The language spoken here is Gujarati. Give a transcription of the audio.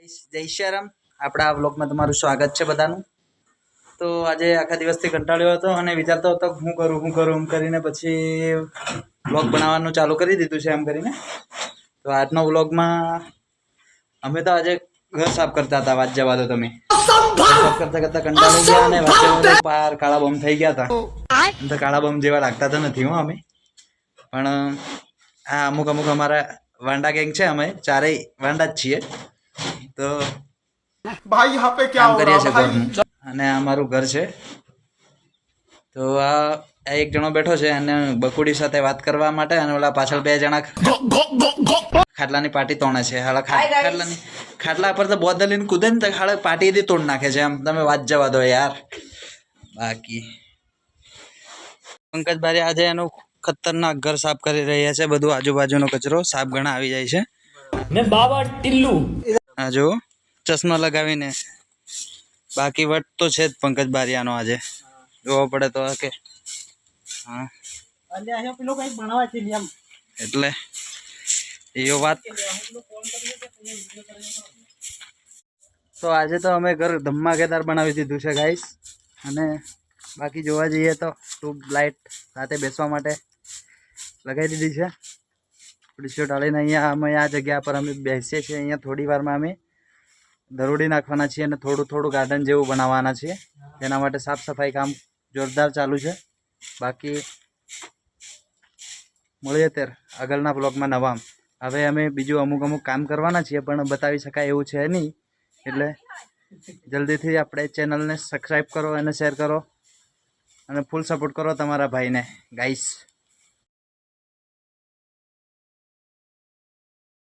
જય શ્યારામ આપણા વ્લોગમાં તમારું સ્વાગત છે બધાનું. તો આજે આખા દિવસથી કંટાળ્યો હતો અને વિચારતો હતો હું કરું હું કરું એમ કરીને પછી વ્લોગ બનાવવાનું ચાલુ કરી દીધું છે એમ કરીને. તો આજનો વ્લોગમાં અમે તો આજે ઘર સાફ કરતા હતા વાત જવા દો તમે. સાફ કરતા કરતા કંટાળી ગયા અને પાર કાળા બમ થઈ ગયા હતા. એમ તો કાળા બમ જેવા લાગતા તો નથી હો અમે. પણ આ અમુક અમુક અમારા વાંડા ગેંગ છે અમે ચારેય વાંડા જ છીએ. તો भाई यहाँ पे क्या કામ हो કરીએ रहा છીએ है भाई ઘરનું અને આ અમારું ઘર છે તો આ આ એક જણો બેઠો છે અને બકુડી સાથે વાત કરવા માટે અને ઓલા પાછળ બે જણા ખાટલાની પાટી તોડે છે હાલા ખાટ- ખાટલાની ખાટલા પર તો બોદલીને કૂદે ને તો હાલે પાટીથી તોડ નાખે છે એમ તમે વાત જવા દો યાર બાકી પંકજ બારી આજે એનું ખતરનાક ઘર સાફ કરી રહ્યા છે બધું આજુબાજુનો કચરો સાફ ઘણા આવી જાય છે मैं बाबा टिल्लू આ જો ચશ્મા લગાવીને. બાકી વટ તો છે જ પંકજ બારિયાનો આજે. જોવો પડે તો કે. હા. એટલે એવો વાત. તો આજે તો અમે ઘર ધમાકેદાર બનાવી દીધું છે ગાઈસ અને બાકી જોવા જઈએ તો ટ્યુબ લાઇટ રાતે બેસવા માટે લગાવી દીધી છે. ખુરશીઓ ટાળીને અહીંયા અમે આ જગ્યા પર અમે બેસીએ છીએ. અહીંયા થોડી વારમાં અમે દરોડી નાખવાના છીએ અને થોડું થોડું ગાર્ડન જેવું બનાવવાના છીએ. તેના માટે સાફ સફાઈ કામ જોરદાર ચાલુ છે. બાકી મળીએ ત્યારે આગળના બ્લોગમાં નવામ હવે અમે બીજું અમુક અમુક કામ કરવાના છીએ, પણ બતાવી શકાય એવું છે નહીં. એટલે જલ્દીથી આપણે ચેનલને સબસ્ક્રાઈબ કરો અને શેર કરો. અને ફૂલ સપોર્ટ કરો તમારા ભાઈને. ગાઈસ